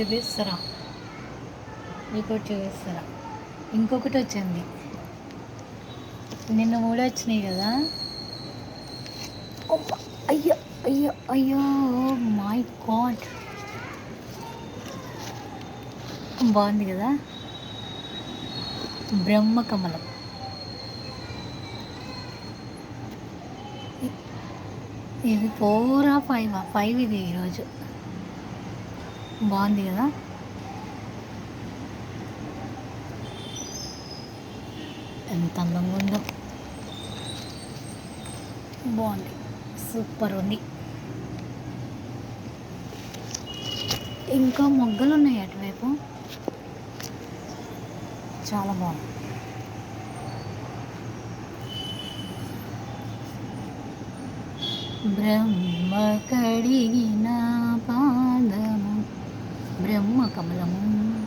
చూపిస్తారా? ఇంకోటి చూపిస్తారా? ఇంకొకటి వచ్చింది. నిన్న కూడా వచ్చినాయి కదా? అయ్యో అయ్యో అయ్యో మై గాడ్ బాగుంది కదా? బ్రహ్మ కమలం. ఇది ఫోర్ ఆ ఫైవ్ ఫైవ్ ఇది ఈరోజు. బాగుంది కదా? ఎంత అందంగా ఉందో. బాగుంది. సూపర్ ఉంది. ఇంకా మొగ్గలు ఉన్నాయి అటువైపు. చాలా బాగుంది. బ్రహ్మ కడిగి ang mga kamalamong